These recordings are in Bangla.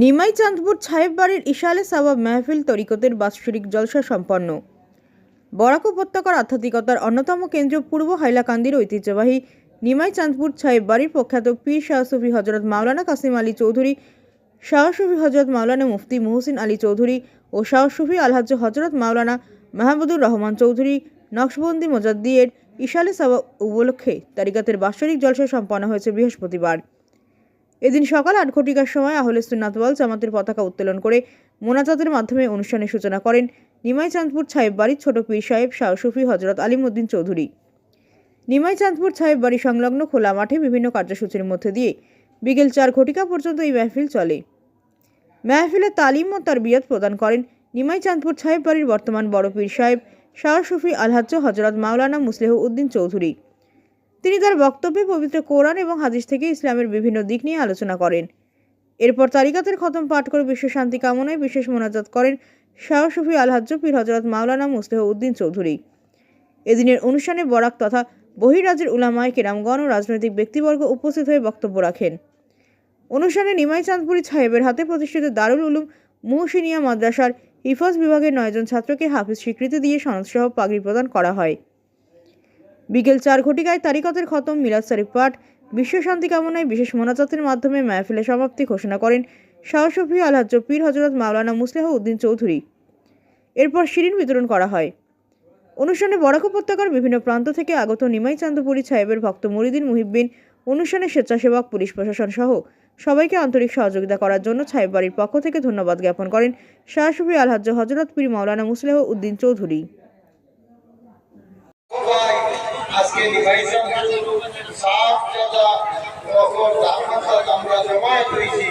নিমাই চাঁদপুর সাহেব বাড়ির ইশালে সাবাব মেহফিল তরিকতের বাৎসরিক জলসা সম্পন্ন। বরাক উপত্যকার আধ্যাত্মিকতার অন্যতম কেন্দ্র পূর্ব হাইলাকান্দির ঐতিহ্যবাহী নিমাই চাঁদপুর সাহেব বাড়ির প্রখ্যাত পীর শাহ সুফি হজরত মাওলানা কাসিম আলী চৌধুরী, শাহ সুফি হজরত মাওলানা মুফতি মুহসিন আলী চৌধুরী ও শাহ সুফি আলহাজ হজরত মাওলানা মাহমুদুর রহমান চৌধুরী নকশবন্দি মোজাদ্দিয়ের ইশালে সাবাব উপলক্ষে তারিকাতের বাৎসরিক জলসা সম্পন্ন হয়েছে বৃহস্পতিবার। এদিন সকাল আট ঘটিকার সময় আহলে সুন্নাতওয়াল জামাতের পতাকা উত্তোলন করে মোনাজাতের মাধ্যমে অনুষ্ঠানের সূচনা করেন নিমাই চাঁদপুর সাহেব বাড়ির ছোট পীর সাহেব শাহ সুফি হজরত আলিমুদ্দিন চৌধুরী। নিমাই চাঁদপুর সাহেব বাড়ি সংলগ্ন খোলা মাঠে বিভিন্ন কার্যসূচির মধ্যে দিয়ে বিকেল চার ঘটিকা পর্যন্ত এই মেহফিল চলে। মেহফিলে তালিম ও তার তারবিয়ত প্রদান করেন নিমাই চাঁদপুর সাহেব বাড়ির বর্তমান বড় পীর সাহেব শাহ সুফি আলহাজ্জ হজরত মাওলানা মুসলেহ উদ্দিন চৌধুরী। তিনি তার বক্তব্যে পবিত্র কোরআন এবং হাদিস থেকে ইসলামের বিভিন্ন দিক নিয়ে আলোচনা করেন। এরপর তারিকাতের খতম পাঠ করে বিশ্ব শান্তি কামনায় বিশেষ মোনাজাত করেন শাহ আলহাজ্জ পীর হজরত মাওলানা মুসলেহ উদ্দিন চৌধুরী। এদিনের অনুষ্ঠানে বরাক তথা বহিরাজ্যের উলামায় কেরামগণ ও রাজনৈতিক ব্যক্তিবর্গ উপস্থিত হয়ে বক্তব্য রাখেন। অনুষ্ঠানে নিমাই চাঁদপুরি সাহেবের হাতে প্রতিষ্ঠিত দারুল উলুম মুহসিনিয়া মাদ্রাসার হিফাজ বিভাগের নয়জন ছাত্রকে হাফিজ স্বীকৃতি দিয়ে সনদসহ পাগড়ি প্রদান করা হয়। বিকেল চার ঘটিকায় তারিকতের খতম, মিলাদ শরীফ পাঠ বিশ্ব শান্তি কামনায় বিশেষ মোনাজাতের মাধ্যমে মাহফিলের সমাপ্তি ঘোষণা করেন শাহসফি আলহাজ্জ পীর হজরত মাওলানা মুসলেহ উদ্দিন চৌধুরী। এরপর শিরিন বিতরণ করা হয়। অনুষ্ঠানে বরাক উপত্যকার বিভিন্ন প্রান্ত থেকে আগত নিমাই চান্দপুরি সাহেবের ভক্ত মরিদিন মুহিব্বিন অনুষ্ঠানে স্বেচ্ছাসেবক, পুলিশ প্রশাসন সহ সবাইকে আন্তরিক সহযোগিতা করার জন্য সাহেব বাড়ির পক্ষ থেকে ধন্যবাদ জ্ঞাপন করেন শাহসফি আলহাজ্জ হজরত পীর মাওলানা মুসলেহ উদ্দিন চৌধুরী। ভাই আজকে নিভাইশন সাত জায়গা তখন দামটা আমরা জমায়েত হয়েছি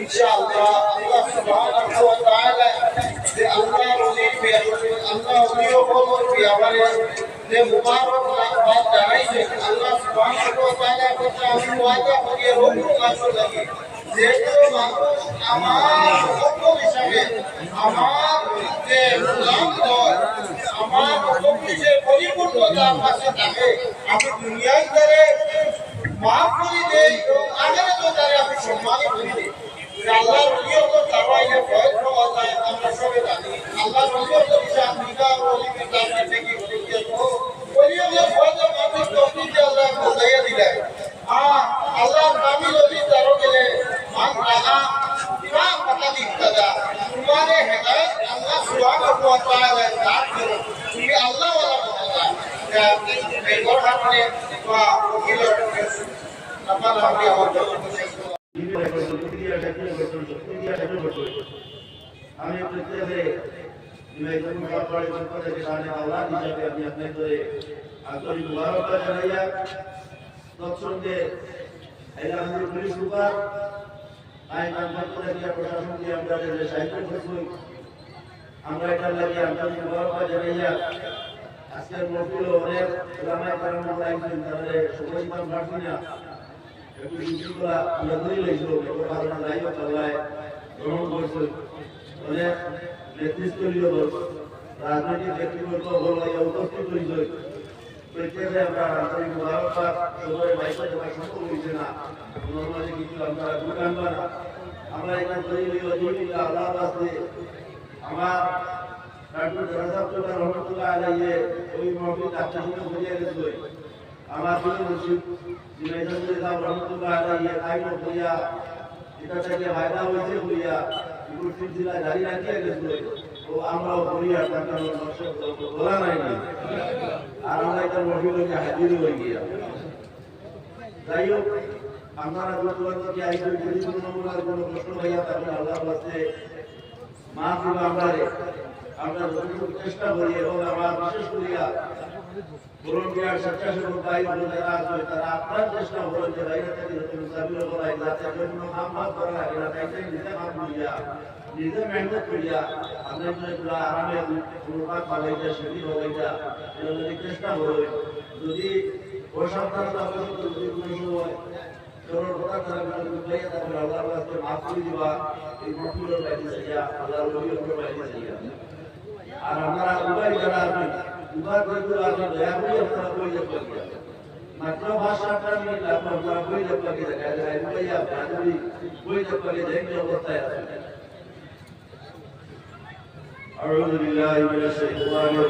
ইনশাআল্লাহ আল্লাহ সুবহানাহু ওয়া তাআলা যে আল্লাহ রলির আল্লাহ উনিও বলর বিয়াবারে যে মুবারক বাদ জানাইছে আল্লাহ সুবহানাহু ওয়া তাআলা কথা আমি ওয়াদা করিয়ে রোগ কাছে লাগে যে কোনো মানুষ আমার হক হিসাবে আমার যে গোলাম হয় আমার যে পরিপূর্ণতার পাশে থাকে আমি দুনিয়ায় তারে মাফ করে দেই এবং আগের তো তারে আমরা মান রাহা মা পাতা দিকতা তোমারে হেদায়েত আল্লাহ সুবহানাহু ওয়া তাআলা দান করো তুমি আল্লাহ ওয়ালা বান্দা এই কথা মানে বা ওকিলো আপনারা আমি আমার আমি প্রত্যেকে নিবেদন করে করে সামনে আল্লাহ হিসাবে আমি আপনাদের আন্তরিক মুবারকবাদ জানাইয়া তৎসঙ্গে এলাকার পুলিশ সুপার আইন আন্দোলন করে দিয়া প্রশাসন দিয়ে আমরা যে সাহিত্য করছি, আমরা এটার লাগে আন্তরিক মুবারকবাদ জানাইয়া আজকের মহফিল অনেক ওলামায়ে কারাম আমরা আইছেন তাদের দিতাম পারছি না। একটু বিশৃঙ্খলা আমরা ধরে লইছিল কোনো কারণে হোক, আল্লাহ গ্রহণ করছে। অনেক নেতৃত্বলীয় দল রাজনৈতিক ব্যক্তিবর্গ হল উপস্থিত হয়েছে প্রত্যেকে আমরা আন্তরিক মুবারকবাদ সবাই বাইরে সম্ভব হয়েছে না। নর্মালি কিছু আমরা দোকান না আমরা এখানে লইল জমিটা আল্লাহ আছে। আমার ডাক্তার ওই মহফিল আপনার সঙ্গে বুঝিয়ে গেছে আমার মুর্শিদ করিয়া এটা থেকে ফায়দা হয়েছে বলিয়া এগুলো সিলসিলা জারি রাখিয়া গেছিল তো আর আমরা এটা হাজির হয়ে গিয়া। যাই হোক আপনারা যতবার থেকে আইসেন যদি কোনো কোনো প্রশ্ন হইয়া থাকে আল্লাহ কাছে মা দিব আমরা আমরা যতটুকু চেষ্টা করি এবং আমার বিশেষ করিয়া ভলান্টিয়ার স্বেচ্ছাসেবক ভাই বোন যারা আছে, তারা আপনার চেষ্টা করেন যে বাইরে থেকে যত মুসাফির করাই যাতে যদি চোর কথা তারা কোনো বুঝাইয়া তারপরে আল্লাহর কাছে মাফ করে দিবা এই মহফিলের বাইরে যাইয়া আল্লাহর ওলিয়তের বাইরে যাইয়া আর আমরা উভয় যারা আছেন উভয় যেগুলো আছে দয়া করে আপনারা বই মাতৃভাষাটা নিয়ে আপনার বই আপনাকে দেখা যায় বই আপনার বই আপনাকে দেখে অবস্থায় আছে أعوذ بالله من الشيطان الرجيم